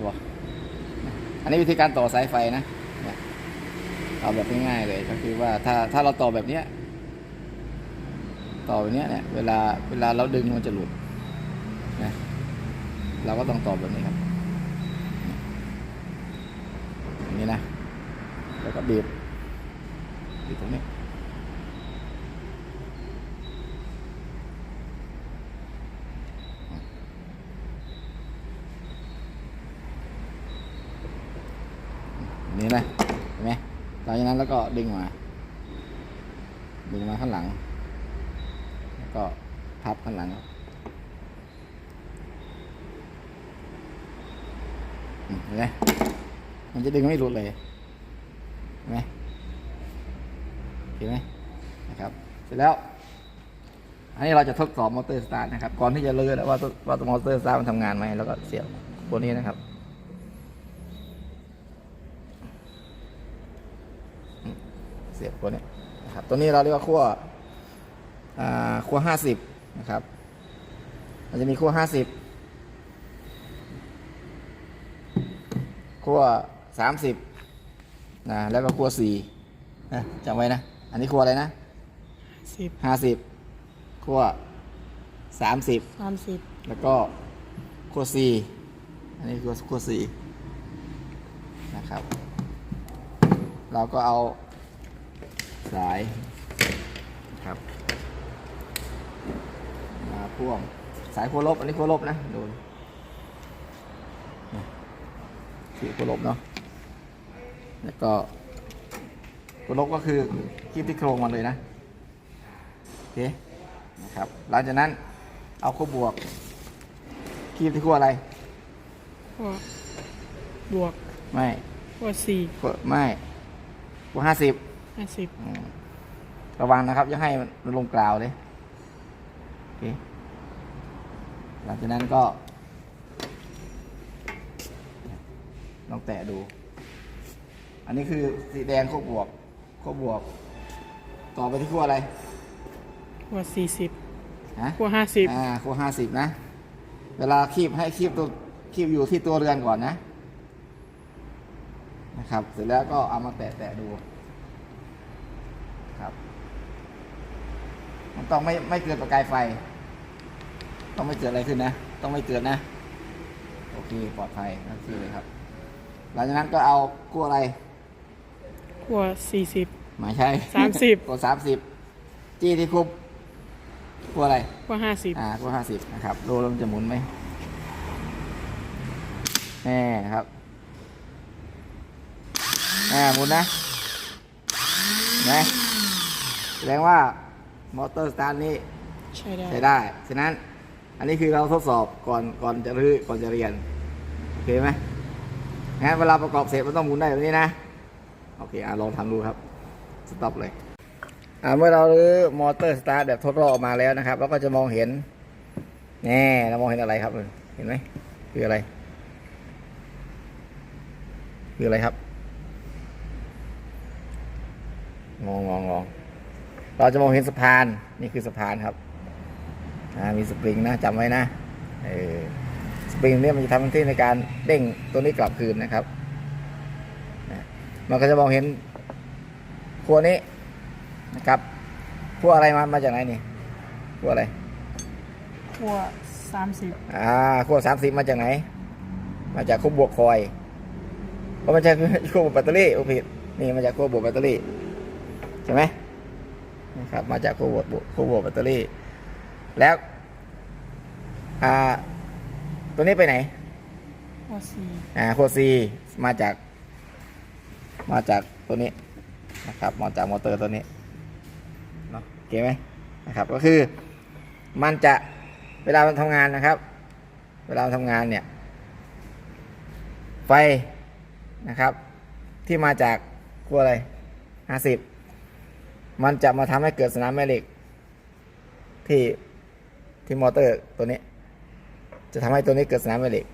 ดูวอันนี้วิธีการต่อสายไฟนะเนี่ยเอาแบบง่ายๆเลยก็คือว่าถ้าถ้าเราต่อแบบเนี้ยต่อแบบเนี้ยเนี่ยเวลาเวลาเราดึงมันจะหลุดนะเราก็ต้องต่อแบบนี้ครับอย่างนี้นะแล้วก็บีบบีบตรงนี้อย่างนี้นะเห็นไหมหลังจา ล้วก็ดึงมา ดึงมาข้างหลัง แล้วก็พับข้างหลังเห็นไหมมันจะดึงไม่หลุดเลยเห็นไหมเห็นไหมนะครับเสร็จแล้วอันนี้เราจะทดสอบมอเตอร์สตาร์ทนะครับ ก่อนที่จะเลื่อนว่าวว่าตัวมอเตอร์สตาร์ทมันทำงานไหมแล้วก็เสียบตัวนี้นะครับอืมเสียบตัวนี้นะครับ ตัวนี้เราเรียกว่าขั้วอ่าขั้วห้าสิบนะครับมันจะมีขั้วห้าสิบขั้วสามสิบนะแล้วก็ขั้วสี่นะจำไว้นะ อันนี้ขั้วอะไรนะสิบห้าสิบขั้วสามสิบสามสิบแล้วก็ขั้วสี่อันนี้ขั้วขั้วสี่นะครับ เราก็เอา สายนะครับมาพ่วงสายขั้วลบอันนี้ขั้วลบนะดูนี่คือขั้วลบเนาะแล้วก็ขั้วลบก็คือคลิปที่โครงมันเลยนะโอเคนะครับหลังจากนั้นเอาขั้วบวกคลิปที่ขั้วอะไรขั้วบวกไม่ขั้วสี่ขั้วไม่ขั้วห้าสิบ ห้าสิบระวังนะครับอย่าให้มันลงกราวเลยโอเคหลังจากนั้นก็ ลองแตะดู อันนี้คือสีแดงขั้วบวกขั้วบวก ต่อไปที่ขั้วอะไรขั้วสี่สิบฮะขั้วห้าสิบอ่าขั้วห้าสิบนะ เวลาคีบให้คีบตัวคีบอยู่ที่ตัวเรือนก่อนนะนะครับ เสร็จแล้วก็เอามาแตะแตะดู ครับ มันต้องไม่ไม่เกิดประกายไฟ ต้องไม่เกิดอะไรขึ้นนะ ต้องไม่เกิดนะ โอเคปลอดภัยนั่นคือเลยครับ หลังจากนั้นก็เอาขั้วอะไรขั้วสี่สิบ ไม่ใช่สามสิบขั้วสามสิบจี้ที่คุบขั้วอะไรขั้วห้าสิบอ่าขั้วห้าสิบนะครับดูแล้วมันจะหมุนไหมแน่นะครับแน่หมุนนะเห็นไหมแสดงว่า มอเตอร์สตาร์ทนี้ใช้ได้ใช้ได้ ฉะนั้นอันนี้คือเราทดสอบก่อนก่อนจะรื้อก่อนจะเรียน โอเคไหมงั้นเวลาประกอบเสร็จมันต้องหมุนได้แบบนี้นะ โอเคอะลองทำดูครับ สต็อปเลยอ่าเมื่อเรารื้อมอเตอร์สตาร์ทแบบทดลองออกมาแล้วนะครับ เราก็จะมองเห็นแน่เรามองเห็นอะไรครับ เห็นไหมคืออะไร คืออะไรครับ งองงองงอง เราจะมองเห็นสะพานนี่คือสะพานครับอ่ามีสปริงนะจำไว้นะเออสปริงเนี่ยมันจะทำหน้าที่ในการเด้งตัวนี้กลับคืนนะครับนะมันก็จะมองเห็นขั้วนี้นะครับขั้วอะไรมามาจากไหนนี่ขั้วอะไรขั้วสามสิบอ่าขั้วสามสิบมาจากไหน มาจากขั้วบวกคอยเพราะมันใช่ขั้วบวกแบตเตอรี่โอ้ผิดนี่มาจากขั้วบวกแบตเตอรี่ใช่ไหม นะครับมาจากขั้วบวกขั้วบวกแบตเตอรี่ แล้วอ่าตัวนี้ไปไหนขั้วสี่อ่าขั้วซีมาจาก มาจากตัวนี้นะครับมาจากมอเตอร์ตัวนี้เนาะโอเคไหมนะครับ ก็คือมันจะเวลามันทำงานนะครับ เวลามันทำงานเนี่ย ไฟนะครับ ที่มาจากขั้วอะไรห้าสิบ มันจะมาทำให้เกิดสนามแม่เหล็ก ที่ที่มอเตอร์ตัวนี้ จะทำให้ตัวนี้เกิดสนามแม่เหล็ก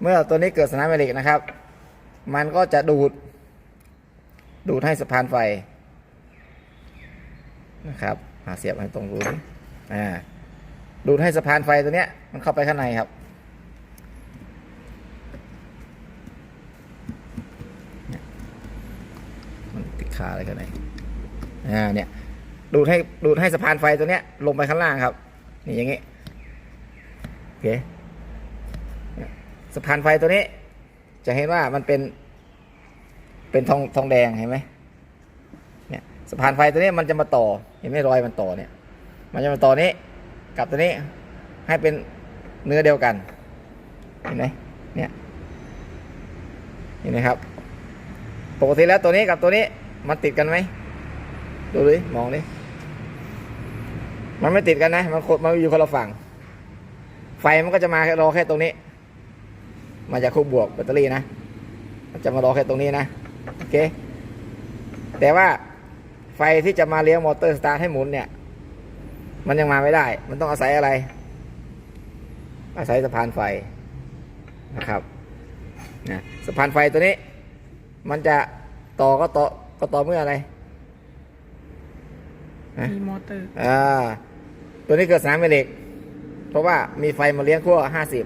เมื่อตัวนี้เกิดสนามแม่เหล็กนะครับ มันก็จะดูด ดูดให้สะพานไฟนะครับหาเสียบให้ตรงรูอ่าดูดให้สะพานไฟตัวเนี้ยมันเข้าไปข้างในครับมันติดขาอะไรกันไหน อ่าเนี่ยดูดให้ดูดให้สะพานไฟตัวเนี้ยลงไปข้างล่างครับ นี่อย่างงี้โอเคสะพานไฟตัวนี้ จะเห็นว่ามันเป็น เป็นทองทองแดงเห็นไหมเนี่ยสะพานไฟตัวนี้มันจะมาต่อ เห็นไหมรอยมันต่อเนี่ย มันจะมาต่อนี้กับตัวนี้ให้เป็นเนื้อเดียวกัน เห็นไหมเนี่ยเห็นไหมครับ ปกติแล้วตัวนี้กับตัวนี้มันติดกันไหม ดูดิมองดิมันไม่ติดกันนะ มันคนมันอยู่คนละฝั่ง ไฟมันก็จะมารอแค่ตรงนี้ มาจากคู่บวกแบตเตอรี่นะมันจะมารอแค่ตรงนี้นะโอเค แต่ว่าไฟที่จะมาเลี้ยงมอเตอร์สตาร์ทให้หมุนเนี่ย มันยังมาไม่ได้ มันต้องอาศัยอะไร อาศัยสะพานไฟนะครับนะสะพานไฟตัวนี้ มันจะต่อก็ต่อก็ต่อเมื่ออะไร มีมอเตอร์อ่าตัวนี้เกิดสนามแม่เหล็ก เพราะว่ามีไฟมาเลี้ยงขั้วห้าสิบ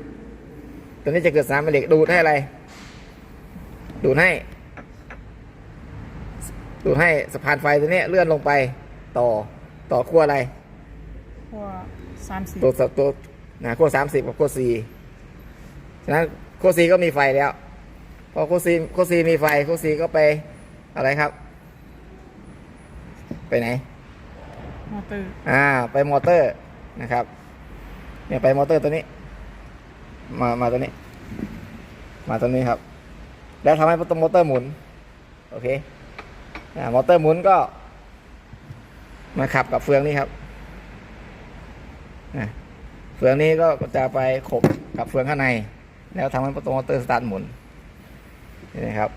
ตัวนี้จะเกิดสนามแม่เหล็กดูดให้อะไร ดูดให้ ดูดให้สะพานไฟตัวนี้เลื่อนลงไปต่อต่อขั้วอะไรขั้วสามสิบตัวสตัวนะขั้วสามสิบกับขั้วสี่ฉะนั้นขั้วสี่ก็มีไฟแล้วพอขั้วสี่ขั้วสี่มีไฟขั้วสี่ก็ไปอะไรครับ ไปไหน มอเตอร์ อ่า ไปมอเตอร์นะครับ เนี่ยไปมอเตอร์ตัวนี้ มา มาตัวนี้ มาตัวนี้ครับ แล้วทำให้ประตูมอเตอร์หมุน โอเค อ่า มอเตอร์หมุนก็ มาขับกับเฟืองนี้ครับอะเฟืองนี้ก็จะไปขบกับเฟืองข้างใน แล้วทำให้ประตูมอเตอร์สตาร์ทหมุนเห็นไหมครับ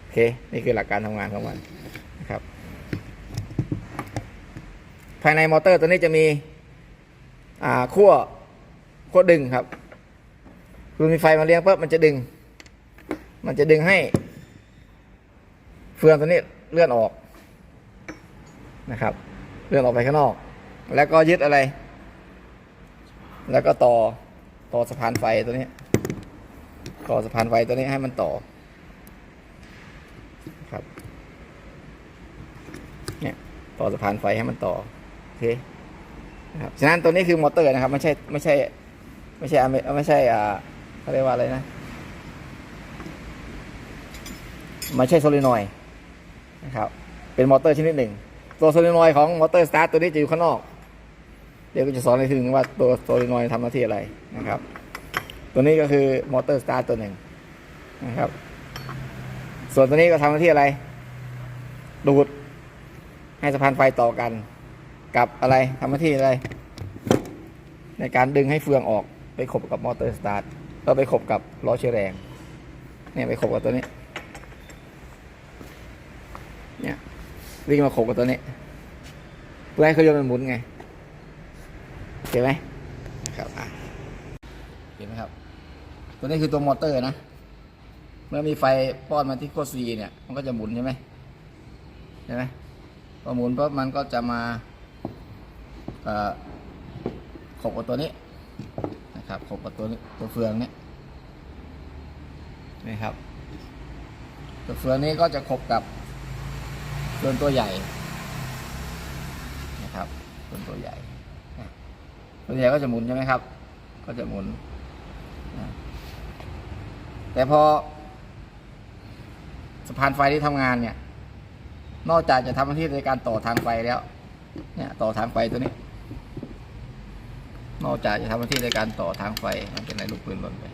โอเค นี่คือหลักการทำงานของมันนะครับ ภายในมอเตอร์ตัวนี้จะมีอ่าขั้วขั้วดึงครับคือมีไฟมาเลี้ยงปุ๊บมันจะดึง มันจะดึงให้ เฟืองตัวนี้เลื่อนออกนะครับ เลื่อนออกไปข้างนอก แล้วก็ยึดอะไร แล้วก็ต่อต่อสะพานไฟตัวนี้ ต่อสะพานไฟตัวนี้ให้มันต่อครับเนี่ยต่อสะพานไฟให้มันต่อ เคนะครับฉะนั้นตัวนี้คือมอเตอร์นะครับ ไม่ใช่ไม่ใช่ ไม่ใช่อเมไม่ใช่อ่าเขาเรียกว่าอะไรนะไม่ใช่โซลินอยนะครับเป็นมอเตอร์ชนิดหนึ่ง ตัวโซลินอยของมอเตอร์สตาร์ทตัวนี้จะอยู่ข้างนอก เดี๋ยวก็จะสอนในทีนึงว่าตัวโซลินอยทำหน้าที่อะไรนะครับ ตัวนี้ก็คือมอเตอร์สตาร์ทตัวหนึ่งนะครับ ส่วนตัวนี้ก็ทำหน้าที่อะไร ดูดให้สะพานไฟต่อกัน กับอะไรทำหน้าที่อะไร ในการดึงให้เฟืองออกไปขบกับมอเตอร์สตาร์ทก็ไปขบกับล้อเชื้อแรงเนี่ยไปขบกับตัวนี้เนี่ยวิ่งมาขบกับตัวนี้เพื่อให้เครื่องยนต์มันหมุนไงเห็นไหมนะครับเห็นไหมครับ ตัวนี้คือตัวมอเตอร์นะ เมื่อมีไฟป้อนมาที่โคซีเนี่ย มันก็จะหมุนใช่ไหมใช่ไหมพอหมุนปั๊บมันก็จะมา เอ่อขบกับตัวนี้นะครับขบกับตัวนี้ตัวเฟืองเนี้ยนี่ครับ ตัวเฟืองนี้ก็จะขบกับเฟืองตัวใหญ่นะครับเฟืองตัวใหญ่นะตัวใหญ่ก็จะหมุนใช่ไหมครับ ก็จะหมุนนะแต่พอสะพานไฟที่ทำงานเนี่ย นอกจากจะทำหน้าที่ในการต่อทางไฟแล้ว เนี่ย ต่อทางไฟตัวนี้ นอกจากจะทำหน้าที่ในการต่อทางไฟมันเป็นอะไรลูกปืนหล่นไป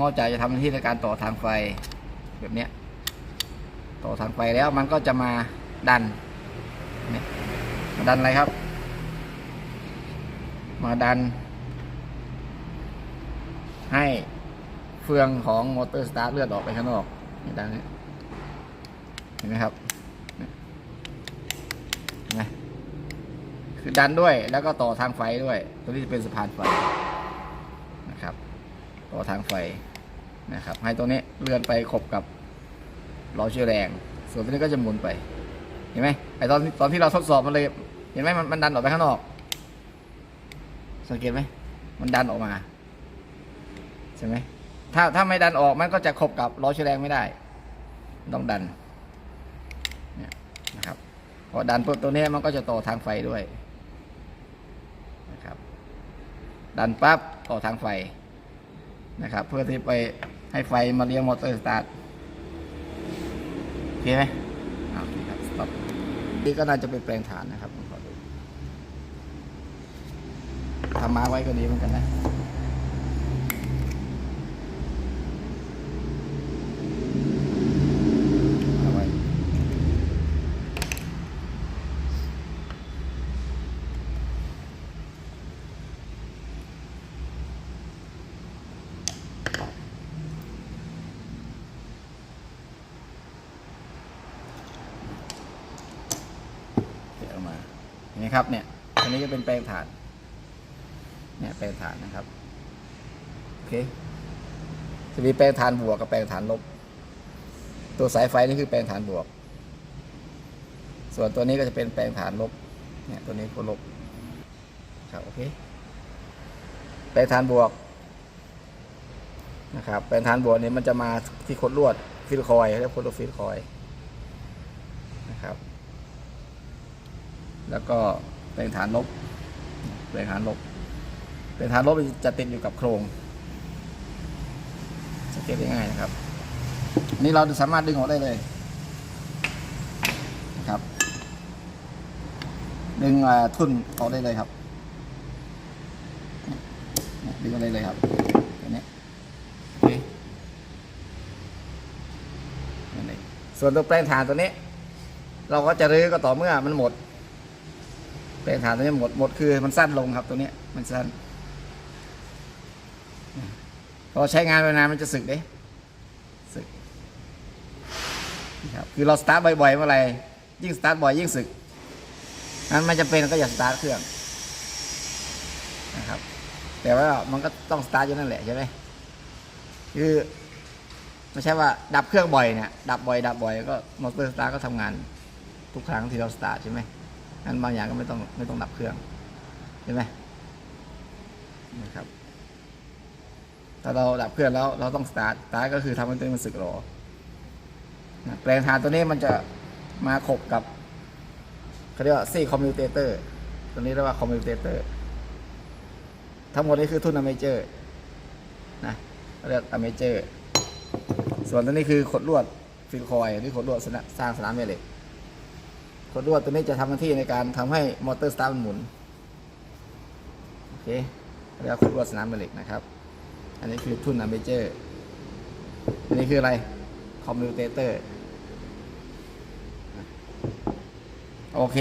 นอกจากจะทำหน้าที่ในการต่อทางไฟแบบเนี้ย ต่อทางไฟแล้วมันก็จะมาดันเนี่ยมาดันอะไรครับ มาดัน ให้เฟืองของมอเตอร์สตาร์ทเลือดออกไปข้างนอกดันเนี่ยเห็นไหมครับเนี่ยเห็นไหม คือดันด้วย แล้วก็ต่อทางไฟด้วย ตัวนี้จะเป็นสะพานไฟนะครับ ต่อทางไฟนะครับ ให้ตัวนี้เลื่อนไปขบกับล้อเชื้อแรง ส่วนตัวนี้ก็จะหมุนไป เห็นไหมไอตอนตอนที่เราทดสอบมันเลย เห็นไหมมันมันดันออกไปข้างนอก สังเกตไหมมันดันออกมาใช่ไหมถ้าถ้าไม่ดันออกมันก็จะขบกับล้อเชื้อแรงไม่ได้ ต้องดันนะครับพอดันปุ๊บตัวนี้มันก็จะต่อทางไฟด้วยนะครับ ดันปั๊บต่อทางไฟนะครับ เพื่อที่ไปให้ไฟมาเลี้ยงมอเตอร์สตาร์ทโอเคไหมอ่าโอเคครับสต็อปนี่ก็น่าจะเป็นแปลงฐานนะครับผมขอดูทำมาไว้ก็ดีเหมือนกันนะ เอาไว้เดี๋ยวเอามาอย่างนี้ครับเนี่ย อันนี้จะ เป็นแปลงฐาน เนี่ยแปลงฐานนะครับ โอเค จะมีแปลงฐานบวกกับแปลงฐานลบ ตัวสายไฟนี่คือแปลงฐานบวก ส่วนตัวนี้ก็จะเป็นแปลงฐานลบ เนี่ยตัวนี้ก็ลบ ครับโอเค แปลงฐานบวกนะครับแปลงฐานบวกนี่มันจะมาที่คดลวดฟิลคอยเรียกคดลวดฟิลคอยนะครับ แล้วก็ แปลงฐานลบแปลงฐานลบแปลงฐานลบจะติดอยู่กับโครงสังเกตง่ายนะครับนนี้เราสามารถดึงออกได้เลยนะครับ ดึงทุ่นออกได้เลยครับ ดึงออกได้เลยครับตัวนี้โอเคนั่ส่วนตัวแปลงฐานตัวนี้ เราก็จะรื้อก็ต่อเมื่อมันหมด แปลงฐานตัวนี้หมดหมดคือมันสั้นลงครับตัวนี้มันสั้นพอใช้งานไปนานมันจะสึกเด้สึกนะครับคือเราสตาร์ทบ่อยๆเมื่อไหรยิ่งสตาร์ทบ่อยยิ่งสึกนั้นมันจะเป็นก็อย่าสตาร์ทเครื่องนะครับ แต่ว่ามันก็ต้องสตาร์ทอยู่นั่นแหละใช่ไหมคือไม่ใช่ว่าดับเครื่องบ่อยเนี่ยดับบ่อยดับบ่อยก็มอเตอร์สตาร์ก็ทำงานทุกครั้งที่เราสตาร์ทใช่ไหม นั้นบางอย่างก็ไม่ต้องไม่ต้องดับเครื่องใช่ไหมนะครับถ้าเราดับเครื่องแล้วเราต้องสตาร์ทสตาร์ทก็คือทำให้ตัวเองมันสึกหรอนะแปลงฐานตัวนี้มันจะมาขบกับเขาเรียกว่าซี่คอมมิวเตเตอร์ตัวนี้เรียกว่าคอมมิวเตเตอร์ทั้งหมดนี้คือทุนอเมเจอร์นะเรียกอเมเจอร์ส่วนตัวนี้คือขดลวดฟิลคอยหรือขดลวดสร้างสนามแม่เหล็ก ขดลวดตัวนี้จะทำหน้าที่ในการทำให้มอเตอร์สตาร์ทมันหมุน โอเคเรียกว่าขดลวดสนามแม่เหล็กนะครับ อันนี้คือทุ่นอเมเจอร์อันนี้คืออะไร คอมมิวเตเตอร์ โอเค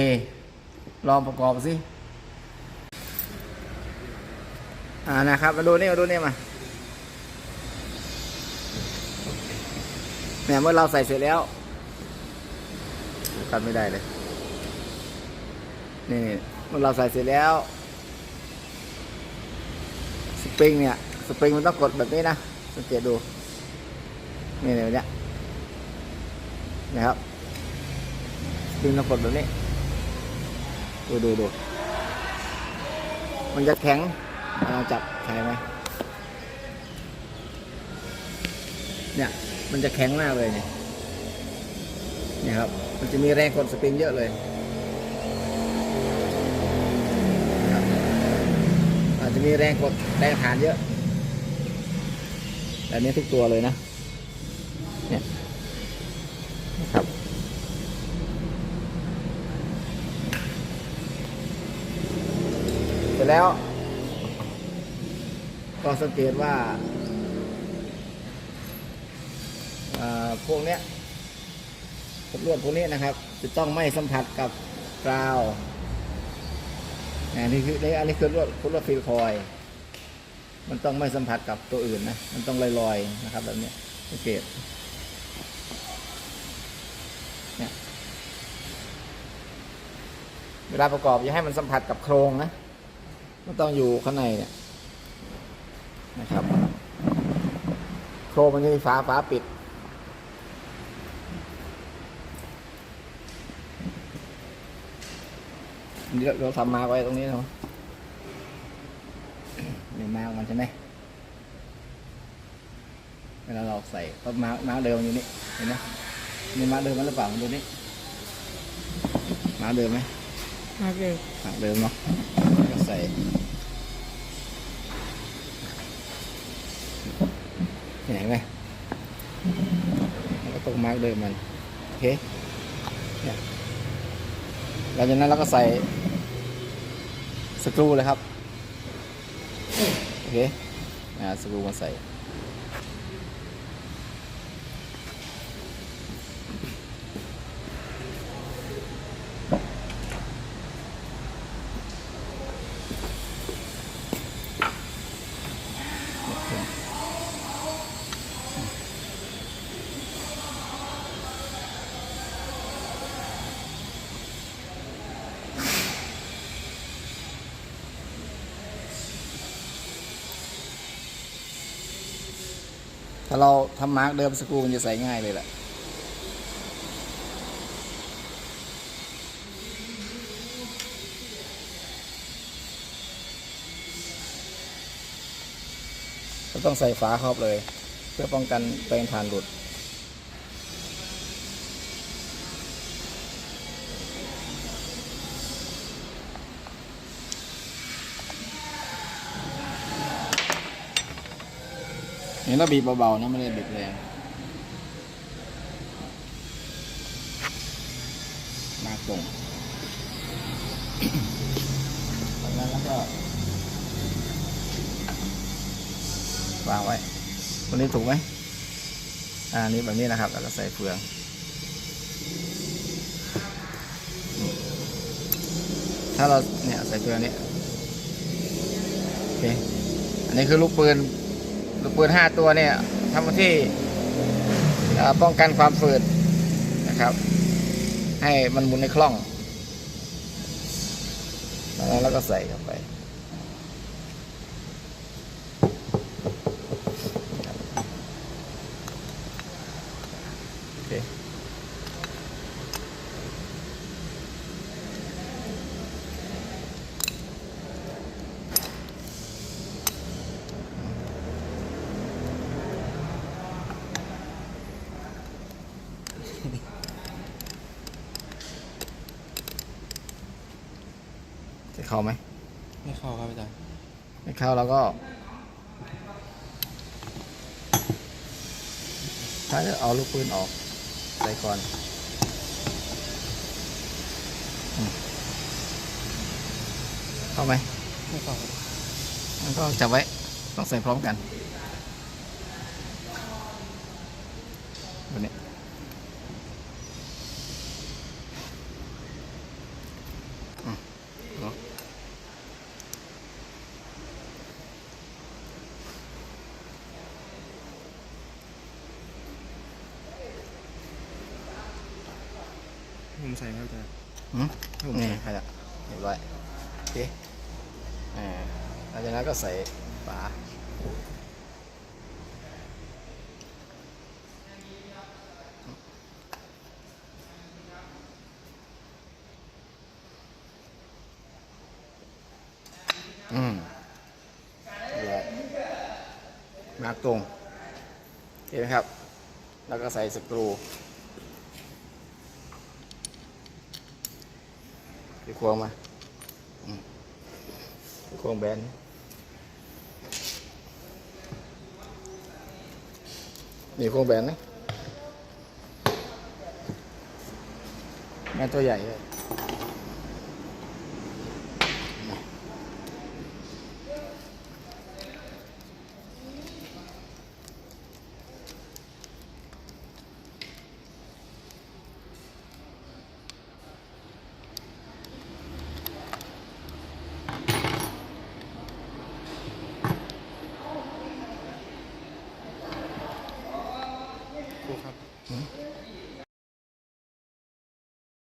ลองประกอบสิอ่านะครับ มาดูนี่มาดูนี่มาเนี่ยเมื่อเราใส่เสร็จแล้วกันไม่ได้เลย นี่เมื่อเราใส่เสร็จแล้ว สปริงเนี่ย สปริงมันต้องกดแบบนี้นะ สังเกตดู นี่เนี่ยเนี่ยนะครับดึงน้ำกดแบบนี้ ดูดูดู มันจะแข็งเราจับใช่ไหมเนี่ยมันจะแข็งมากเลยเนี่ยนี่ยครับ มันจะมีแรงกดสปริงเยอะเลยนะครับอา จะมีแรงกดแรงฐานเยอะแต่อันนี้ทุกตัวเลยนะ เนี่ยนะครับ เสร็จแล้ว ก็สังเกตว่าพวกเนี้ยลวดพวกนี้นะครับ จะต้องไม่สัมผัสกับกราว อันนี้คืออันนี้คือลวดลวดฟิลคอย มันต้องไม่สัมผัสกับตัวอื่นนะ มันต้องลอยๆนะครับ แบบนี้สังเกตเนี่ยเวลาประกอบอย่าให้มันสัมผัสกับโครงนะ มันต้องอยู่ข้างในเนี่ยนะครับ โครงมันจะมีฝาฝาปิด เดี๋ยวเราทำมาไว้ตรงนี้เนาะนี่มาของมันใช่ไหมเวลาเราใส่ก็มามาเดิมอยู่นี่เห็นไหมนี่มาเดิมมันหรือเปล่าดูนี่มามาเดิมไหมมาเลยมาเดิมเนาะแล้วก็ใส่เห็นไหมแล้วก็ตรงมาร์กเดิมมันโอเคเนี่ย หลังจากนั้นเราก็ใส่สกรูเลยครับ โอเคนะสกรูมาใส่ ถ้าเราทำมาร์กเดิมสกรูมันจะใส่ง่ายเลยแหละก็ต้องใส่ฝาครอบเลย เพื่อป้องกันแปลงฐานหลุด นี่เราบีบเบาๆนะไม่ได้บีบแรงมาตรงจากนั้นแล้วก็วางไว้วันนี้ถูกไหมอ่านี่แบบนี้นะครับ แล้วก็ใส่เฟืองถ้าเราเนี่ยใส่เฟืองนี้โอเคอันนี้คือลูกปืน ลูกปืนห้าตัวเนี่ยทำหน้าที่ป้องกันความฝืดนะครับ ให้มันหมุนในคล่อง แล้วก็ใส่เข้าไป เข้าไหมไม่เข้าครับอาจารย์ไม่เข้าเราก็ถ้าจะเอาลูกปืนออกใส่ก่อนอืมเข้าไหมไม่เข้าครับมันก็จับไว้ต้องใส่พร้อมกันแบบนี้อืมเนาะ ผมใส่ครับอาจารย์ อืม ให้ละเรียบร้อยโอเคอ่าหลังจากนั้นก็ใส่ฝาอืมเรียบร้อยมาร์กตรงเห็นไหมครับ แล้วก็ใส่สกรู ที่ควงมาอืมที่ควง